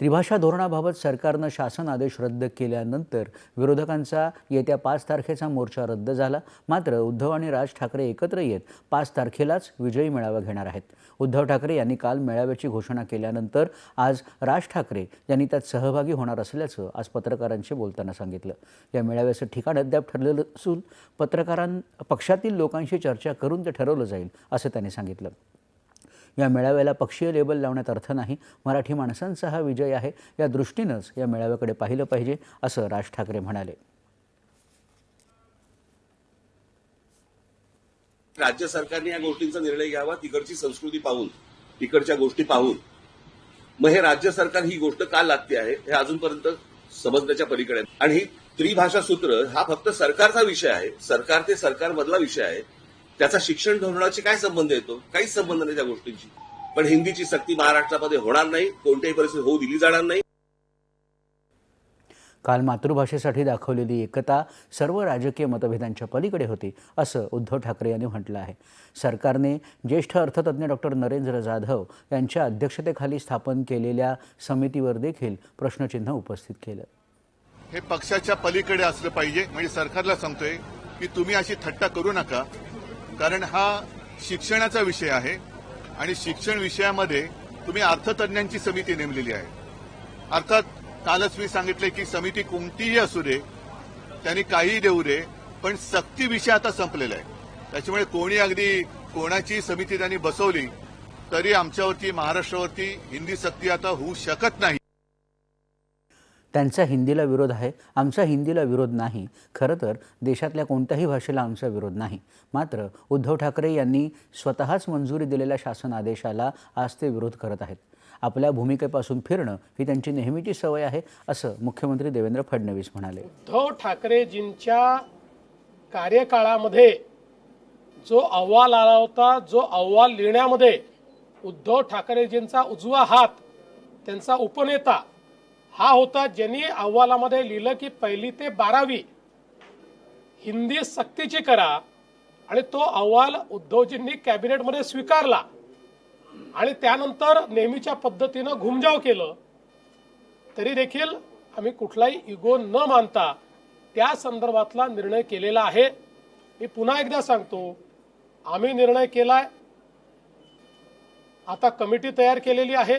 त्रिभाषा धोरणाबाबत सरकारनं शासन आदेश रद्द केल्यानंतर विरोधकांचा येत्या पाच तारखेचा मोर्चा रद्द झाला. मात्र उद्धव आणि राज ठाकरे एकत्र येत पाच तारखेलाच विजयी मेळावा घेणार आहेत. उद्धव ठाकरे यांनी काल मेळाव्याची घोषणा केल्यानंतर आज राज ठाकरे यांनी त्यात सहभागी होणार असल्याचं आज पत्रकारांशी बोलताना सांगितलं. या मेळाव्याचं ठिकाण अद्याप ठरलेलं असून पत्रकारां पक्षातील लोकांशी चर्चा करून ते ठरवलं जाईल असं त्यांनी सांगितलं. या मेळाव्याला पक्षीय लेबल लावण्यात अर्थ नाही. मराठी माणसांचा हा विजय आहे. या दृष्टीनंच या मेळाव्याकडे पाहिलं पाहिजे असं राज ठाकरे म्हणाले. राज्य सरकारने या गोष्टींचा निर्णय घ्यावा तिकडची संस्कृती पाहून तिकडच्या गोष्टी पाहून. मग हे राज्य सरकार ही गोष्ट का लागते आहे हे अजूनपर्यंत समजण्याच्या पलीकडे. आणि ही त्रिभाषा सूत्र हा फक्त सरकारचा विषय आहे. सरकार ते सरकारमधला विषय आहे. त्याचा शिक्षण धोरणाशी काय संबंध येतो? काहीच संबंध नाही त्या गोष्टींची पण हिंदीची सक्ती महाराष्ट्रामध्ये होणार नाही कोणत्याही परिस्थितीत होऊ दिली जाणार नाही. काल मातृभाषेसाठी दाखवलेली एकता सर्व राजकीय मतभेदांच्या पलीकडे होती असं उद्धव ठाकरे यांनी म्हटलं आहे. सरकारने ज्येष्ठ अर्थतज्ज्ञ डॉक्टर नरेंद्र जाधव यांच्या अध्यक्षतेखाली स्थापन केलेल्या समितीवर देखील प्रश्नचिन्ह उपस्थित केलं. हे पक्षाच्या पलीकडे असलं पाहिजे. म्हणजे सरकारला सांगतोय की तुम्ही अशी थट्टा करू नका. कारण हा शिक्षणाचा विषय आहे आणि शिक्षण विषयामध्ये तुम्ही अर्थतज्ञांची समिती नेमलेली आहे. अर्थात कालच मी सांगितले की समिती कोणतीही असू दे त्यांनी काहीही देऊ दे पण सक्ती विषय आता संपलेला आहे. त्याच्यामुळे कोणी अगदी कोणाची समिती त्यांनी बसवली तरी आमच्यावरती महाराष्ट्रावरती हिंदी सक्ती आता होऊ शकत नाही. त्यांचा हिंदीला विरोध आहे आमचा हिंदीला विरोध नाही. खरं तर देशातल्या कोणत्याही भाषेला आमचा विरोध नाही. मात्र उद्धव ठाकरे यांनी स्वतःच मंजुरी दिलेल्या शासन आदेशाला आज ते विरोध करत आहेत. आपल्या भूमिकेपासून फिरणं ही त्यांची नेहमीची सवय आहे असं मुख्यमंत्री देवेंद्र फडणवीस म्हणाले. उद्धव ठाकरेजींच्या कार्यकाळामध्ये जो अहवाल आला होता जो अहवाल लिहिण्यामध्ये उद्धव ठाकरेजींचा उजवा हात त्यांचा उपनेता हा होता ज्यांनी अहवालामध्ये लिहिलं की पहिली ते बारावी हिंदी सक्तीची करा आणि तो अहवाल उद्धवजींनी कॅबिनेटमध्ये स्वीकारला. आणि त्यानंतर नेहमीच्या पद्धतीनं घुमजाव केलं. तरी देखील आम्ही कुठलाही इगो न मानता त्या संदर्भातला निर्णय केलेला आहे. मी पुन्हा एकदा सांगतो आम्ही निर्णय केलाय. आता कमिटी तयार केलेली आहे.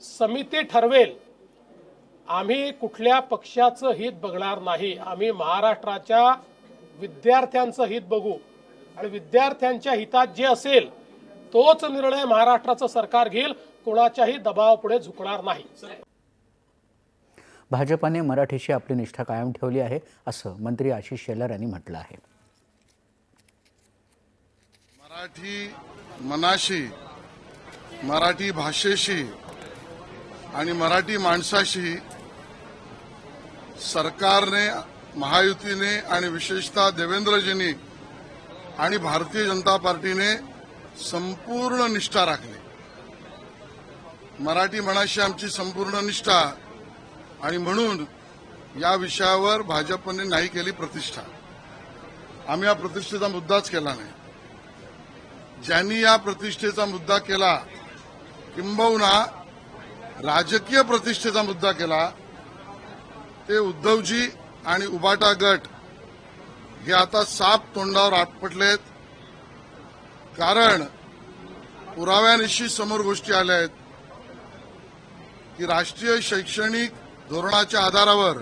समिती ठरवेल. आम्ही कुठल्या पक्षाचं हित बघणार नाही? आम्ही महाराष्ट्राच्या विद्यार्थ्यांचं हित बघू. आणि विद्यार्थ्यांच्या हितात जे असेल तोच निर्णय महाराष्ट्राचं सरकार घेईल. कोणाच्याही दबावापुढे झुकणार नाही. भाजपाने मराठीशी आपली निष्ठा कायम ठेवली आहे असं मंत्री आशिष शेलार यांनी म्हटलं आहे. मराठी मनाशी मराठी भाषेशी आणि मराठी माणसाशी सरकारने महायुतीने आणि विशेषतः देवेंद्रजींनी आणि भारतीय जनता पार्टीने संपूर्ण निष्ठा राखली. मराठी म्हणाशी आमची संपूर्ण निष्ठा आणि म्हणून या विषयावर भाजपने नाही केली प्रतिष्ठा. आम्ही या प्रतिष्ठेचा मुद्दाच केला नाही. ज्यांनी या प्रतिष्ठेचा मुद्दा केला किंबहुना राजकीय प्रतिष्ठेचा मुद्दा केला ते उद्धवजी आणि उबाटा गट हे आता साप तोंडावर आटपटलेत. कारण पुराव्यानिशी समोर गोष्टी आल्या आहेत की राष्ट्रीय शैक्षणिक धोरणाच्या आधारावर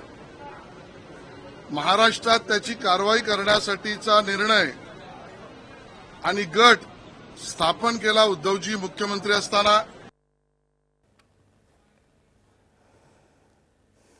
महाराष्ट्रात त्याची कारवाई करण्यासाठीचा निर्णय आणि गट स्थापन केला उद्धवजी मुख्यमंत्री असताना.